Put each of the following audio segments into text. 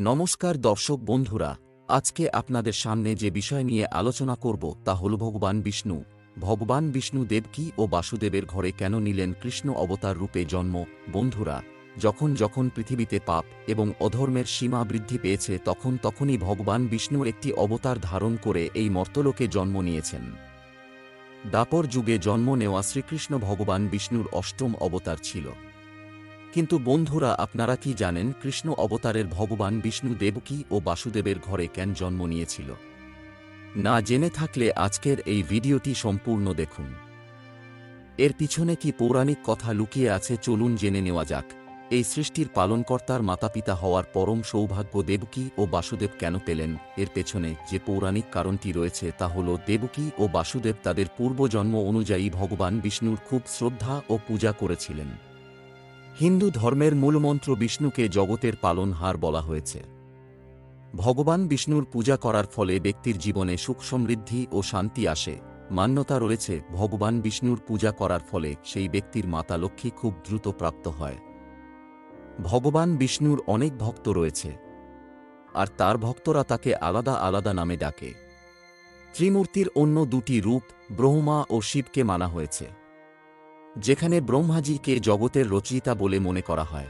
নমস্কার দর্শক বন্ধুরা, আজকে আপনাদের সামনে যে বিষয় নিয়ে আলোচনা করব তা হল ভগবান বিষ্ণু। ভগবান বিষ্ণু দেবকী ও বাসুদেবের ঘরে কেন নিলেন কৃষ্ণ অবতার রূপে জন্ম? বন্ধুরা, যখন যখন পৃথিবীতে পাপ এবং অধর্মের সীমা বৃদ্ধি পেয়েছে তখন তখনই ভগবান বিষ্ণু একটি অবতার ধারণ করে এই মর্তলোকে জন্ম নিয়েছেন। দাপর যুগে জন্ম নেওয়া শ্রীকৃষ্ণ ভগবান বিষ্ণুর অষ্টম অবতার ছিল। কিন্তু বন্ধুরা, আপনারা কি জানেন কৃষ্ণ অবতারের ভগবান বিষ্ণু দেবকী ও বাসুদেবের ঘরে কেন জন্ম নিয়েছিল? না জেনে থাকলে আজকের এই ভিডিওটি সম্পূর্ণ দেখুন। এর পিছনে কি পৌরাণিক কথা লুকিয়ে আছে চলুন জেনে নেওয়া যাক। এই সৃষ্টির পালনকর্তার মাতাপিতা হওয়ার পরম সৌভাগ্য দেবকী ও বাসুদেব কেন পেলেন? এর পেছনে যে পৌরাণিক কারণটি রয়েছে তা হল দেবকী ও বাসুদেব তাদের পূর্বজন্ম অনুযায়ী ভগবান বিষ্ণুর খুব শ্রদ্ধা ও পূজা করেছিলেন। হিন্দু ধর্মের মূলমন্ত্র বিষ্ণুকে জগতের পালনহার বলা হয়েছে। ভগবান বিষ্ণুর পূজা করার ফলে ব্যক্তির জীবনে সুখ সমৃদ্ধি ও শান্তি আসে। মান্যতা রয়েছে, ভগবান বিষ্ণুর পূজা করার ফলে সেই ব্যক্তির মাতা লক্ষ্মী খুব দ্রুত প্রাপ্ত হয়। ভগবান বিষ্ণুর অনেক ভক্ত রয়েছে। আর তার ভক্তরা তাকে আলাদা আলাদা নামে ডাকে। ত্রিমূর্তির অন্য দুটি রূপ ব্রহ্মা ও শিবকে মানা হয়েছে। যেখানে ব্রহ্মাজিকে জগতের রচয়িতা বলে মনে করা হয়।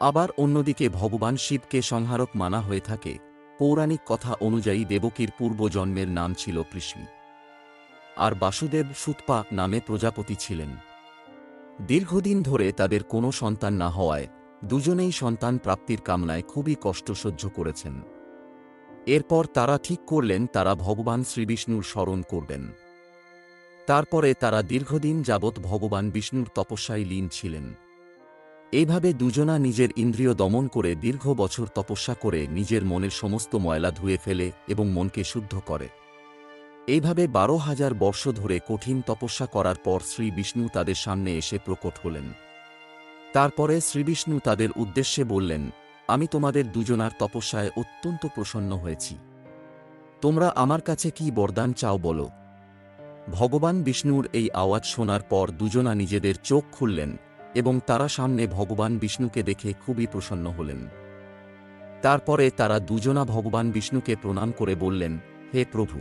আবার অন্যদিকে ভগবান শিবকে সংহারক মানা হয়ে থাকে। পৌরাণিক কথা অনুযায়ী দেবকীর পূর্বজন্মের নাম ছিল কৃষ্ণ। আর বাসুদেব সুতপা নামে প্রজাপতি ছিলেন। দীর্ঘদিন ধরে তাদের কোনো সন্তান না হওয়ায় দুজনেই সন্তান প্রাপ্তির কামনায় খুবই কষ্ট সহ্য করেছেন। এরপর তারা ঠিক করলেন তারা ভগবান শ্রীবিষ্ণুর স্মরণ করবেন। তারপরে তারা দীর্ঘদিন যাবৎ ভগবান বিষ্ণুর তপস্যায় লীন ছিলেন। এইভাবে দুজনা নিজের ইন্দ্রিয় দমন করে দীর্ঘ বছর তপস্যা করে নিজের মনের সমস্ত ময়লা ধুয়ে ফেলে এবং মনকে শুদ্ধ করে। এইভাবে বারো হাজার বর্ষ ধরে কঠিন তপস্যা করার পর শ্রী বিষ্ণু তাদের সামনে এসে প্রকট হলেন। তারপরে শ্রীবিষ্ণু তাদের উদ্দেশ্যে বললেন, আমি তোমাদের দুজনার তপস্যায় অত্যন্ত প্রসন্ন হয়েছি। তোমরা আমার কাছে কি বরদান চাও বলো? ভগবান বিষ্ণুর এই আওয়াজ শোনার পর দুজনা নিজেদের চোখ খুললেন এবং তারা সামনে ভগবান বিষ্ণুকে দেখে খুবই প্রসন্ন হলেন। তারপরে তারা দুজনা ভগবান বিষ্ণুকে প্রণাম করে বললেন, হে প্রভু,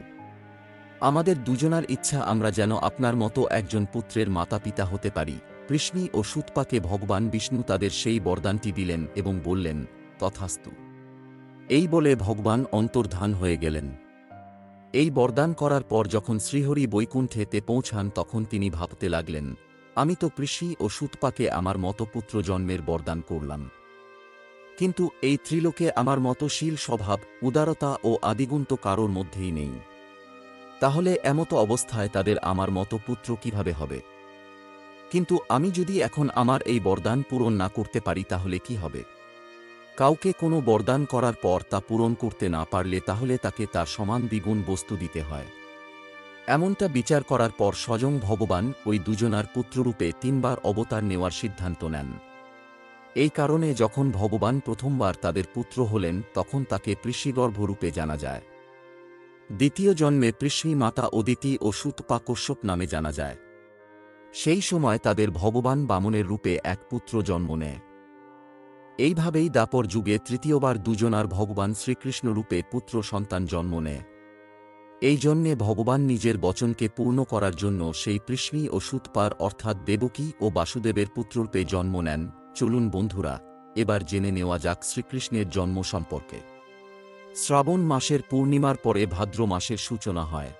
আমাদের দুজনার ইচ্ছা আমরা যেন আপনার মতো একজন পুত্রের মাতা পিতা হতে পারি। কৃষ্ণী ও সুতপাকে ভগবান বিষ্ণু তাদের সেই বরদানটি দিলেন এবং বললেন, তথাস্তু। এই বলে ভগবান অন্তর্ধান হয়ে গেলেন। এই বরদান করার পর যখন শ্রীহরি বৈকুণ্ঠেতে পৌঁছান তখন তিনি ভাবতে লাগলেন, আমি তো কৃষি ও সুতপাকে আমার মতো পুত্র জন্মের বরদান করলাম। কিন্তু এই ত্রিলোকে আমার মতো শীল স্বভাব, উদারতা ও আদিগুণ তো কারোর মধ্যেই নেই। তাহলে এমতো অবস্থায় তাদের আমার মতো পুত্র কীভাবে হবে? কিন্তু আমি যদি এখন আমার এই বরদান পূরণ না করতে পারি তাহলে কি হবে? কাউকে কোনো বরদান করার পর তা পূরণ করতে না পারলে তাহলে তাকে তার সমান দ্বিগুণ বস্তু দিতে হয়। এমনটা বিচার করার পর স্বয়ং ভগবান ওই দুজনার পুত্ররূপে তিনবার অবতার নেওয়ার সিদ্ধান্ত নেন। এই কারণে যখন ভগবান প্রথমবার তাদের পুত্র হলেন, তখন তাকে পৃষিগর্ভরূপে জানা যায়। দ্বিতীয় জন্মে পৃষ্ণী মাতা অদিতি ও সুতপা কশ্যপ নামে জানা যায়। সেই সময় তাদের ভগবান বামনের রূপে এক পুত্র জন্ম নেয়। এইভাবেই দাপর যুগে তৃতীয়বার দুজনার ভগবান শ্রীকৃষ্ণ রূপে পুত্র সন্তান জন্ম নেয়। এই জন্যে ভগবান নিজের বচনকে পূর্ণ করার জন্য সেই পৃষ্ণী ও সুতপার অর্থাৎ দেবকী ও বাসুদেবের পুত্ররূপে জন্ম নেন। চলুন বন্ধুরা, এবার জেনে নেওয়া যাক শ্রীকৃষ্ণের জন্ম সম্পর্কে। শ্রাবণ মাসের পূর্ণিমার পরে ভাদ্র মাসের সূচনা হয়।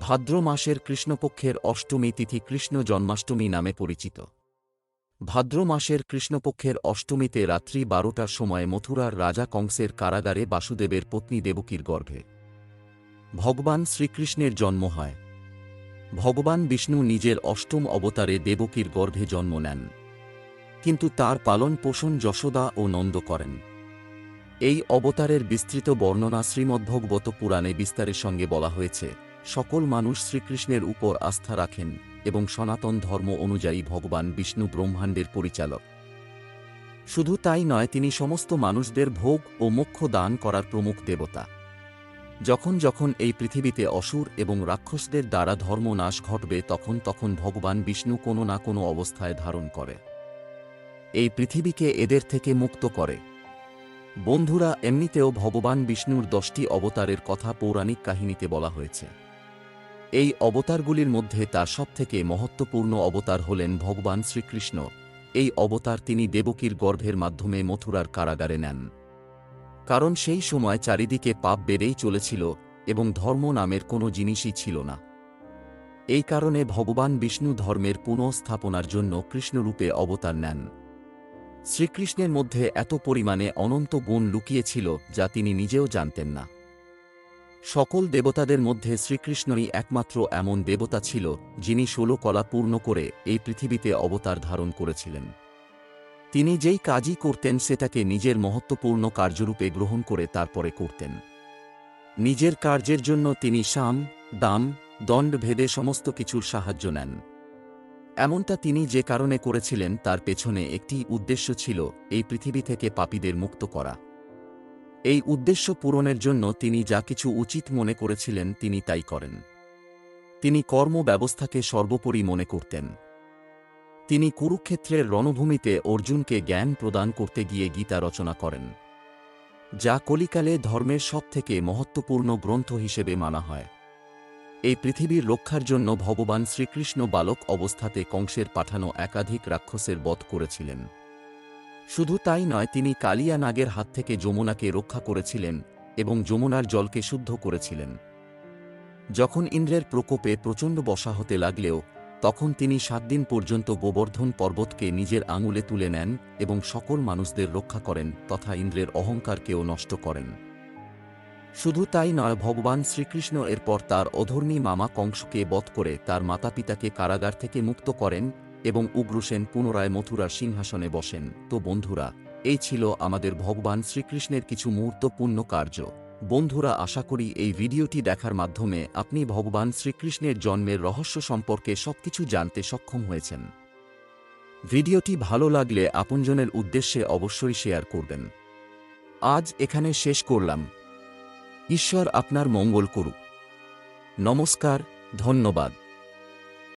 ভাদ্র মাসের কৃষ্ণপক্ষের অষ্টমী তিথি কৃষ্ণ জন্মাষ্টমী নামে পরিচিত। ভাদ্র মাসের কৃষ্ণপক্ষের অষ্টমীতে রাত্রি বারোটার সময় মথুরার রাজা কংসের কারাগারে বাসুদেবের পত্নী দেবকীর গর্ভে। ভগবান শ্রীকৃষ্ণের জন্ম হয়। ভগবান বিষ্ণু নিজের অষ্টম অবতারে দেবকীর গর্ভে জন্ম নেন। কিন্তু তার পালন পোষণ যশোদা ও নন্দ করেন। এই অবতারের বিস্তৃত বর্ণনা শ্রীমদ্ভগবত পুরাণে বিস্তারের সঙ্গে বলা হয়েছে। সকল মানুষ শ্রীকৃষ্ণের উপর আস্থা রাখেন এবং সনাতন ধর্ম অনুযায়ী ভগবান বিষ্ণু ব্রহ্মাণ্ডের পরিচালক। শুধু তাই নয়, তিনি সমস্ত মানুষদের ভোগ ও মোক্ষ দান করার প্রমুখ দেবতা। যখন যখন এই পৃথিবীতে অসুর এবং রাক্ষসদের দ্বারা ধর্মনাশ ঘটবে, তখন তখন ভগবান বিষ্ণু কোনো না কোনো অবস্থায় ধারণ করে। এই পৃথিবীকে এদের থেকে মুক্ত করে। বন্ধুরা, এমনিতেও ভগবান বিষ্ণুর দশটি অবতারের কথা পৌরাণিক কাহিনীতে বলা হয়েছে। এই অবতারগুলির মধ্যে তার সবথেকে মহত্বপূর্ণ অবতার হলেন ভগবান শ্রীকৃষ্ণ। এই অবতার তিনি দেবকীর গর্ভের মাধ্যমে মথুরার কারাগারে নেন। কারণ সেই সময় চারিদিকে পাপ বেড়েই চলেছিল এবং ধর্ম নামের কোনো জিনিসই ছিল না। এই কারণে ভগবান বিষ্ণু ধর্মের পুনঃস্থাপনার জন্য কৃষ্ণরূপে অবতার নেন। শ্রীকৃষ্ণের মধ্যে এত পরিমাণে অনন্ত গুণ লুকিয়েছিল যা তিনি নিজেও জানতেন না। সকল দেবতাদের মধ্যে শ্রীকৃষ্ণই একমাত্র এমন দেবতা ছিল, যিনি ষোলো কলা পূর্ণ করে এই পৃথিবীতে অবতার ধারণ করেছিলেন। তিনি যেই কাজই করতেন, সেটাকে নিজের মহত্বপূর্ণ কার্যরূপে গ্রহণ করে তারপরে করতেন। নিজের কার্যের জন্য তিনি সাম, দাম, দণ্ড ভেদে সমস্ত কিছুর সাহায্য নেন। এমনটা তিনি যে কারণে করেছিলেন, তার পেছনে একটি উদ্দেশ্য ছিল, এই পৃথিবী থেকে পাপীদের মুক্ত করা। এই উদ্দেশ্য পূরণের জন্য তিনি যা কিছু উচিত মনে করেছিলেন তিনি তাই করেন। তিনি কর্ম ব্যবস্থাকে সর্বোপরি মনে করতেন। তিনি কুরুক্ষেত্রের রণভূমিতে অর্জুনকে জ্ঞান প্রদান করতে গিয়ে গীতা রচনা করেন, যা কলিকালে ধর্মের সবথেকে মহত্বপূর্ণ গ্রন্থ হিসেবে মানা হয়। এই পৃথিবীর রক্ষার জন্য ভগবান শ্রীকৃষ্ণ বালক অবস্থাতে কংসের পাঠানো একাধিক রাক্ষসের বধ করেছিলেন। শুধু তাই নয়, তিনি কালিয়া নাগের হাত থেকে যমুনাকে রক্ষা করেছিলেন এবং যমুনার জলকে শুদ্ধ করেছিলেন। যখন ইন্দ্রের প্রকোপে প্রচণ্ড বসা হতে লাগলেও, তখন তিনি সাত দিন পর্যন্ত গোবর্ধন পর্বতকে নিজের আঙুলে তুলে নেন এবং সকল মানুষদের রক্ষা করেন তথা ইন্দ্রের অহংকারকেও নষ্ট করেন। শুধু তাই নয়, ভগবান শ্রীকৃষ্ণ এরপর তার অধর্মী মামা কংসকে বধ করে তার মাতাপিতাকে কারাগার থেকে মুক্ত করেন এবং উগ্রসেন পুনরায় মথুরার সিংহাসনে বসেন। তো বন্ধুরা, এই ছিল আমাদের ভগবান শ্রীকৃষ্ণের কিছু মুহূর্তপূর্ণ কার্য। বন্ধুরা, আশা করি এই ভিডিওটি দেখার মাধ্যমে আপনি ভগবান শ্রীকৃষ্ণের জন্মের রহস্য সম্পর্কে সবকিছু জানতে সক্ষম হয়েছেন। ভিডিওটি ভালো লাগলে আপনজনের উদ্দেশ্যে অবশ্যই শেয়ার করবেন। আজ এখানে শেষ করলাম। ঈশ্বর আপনার মঙ্গল করুক। নমস্কার, ধন্যবাদ।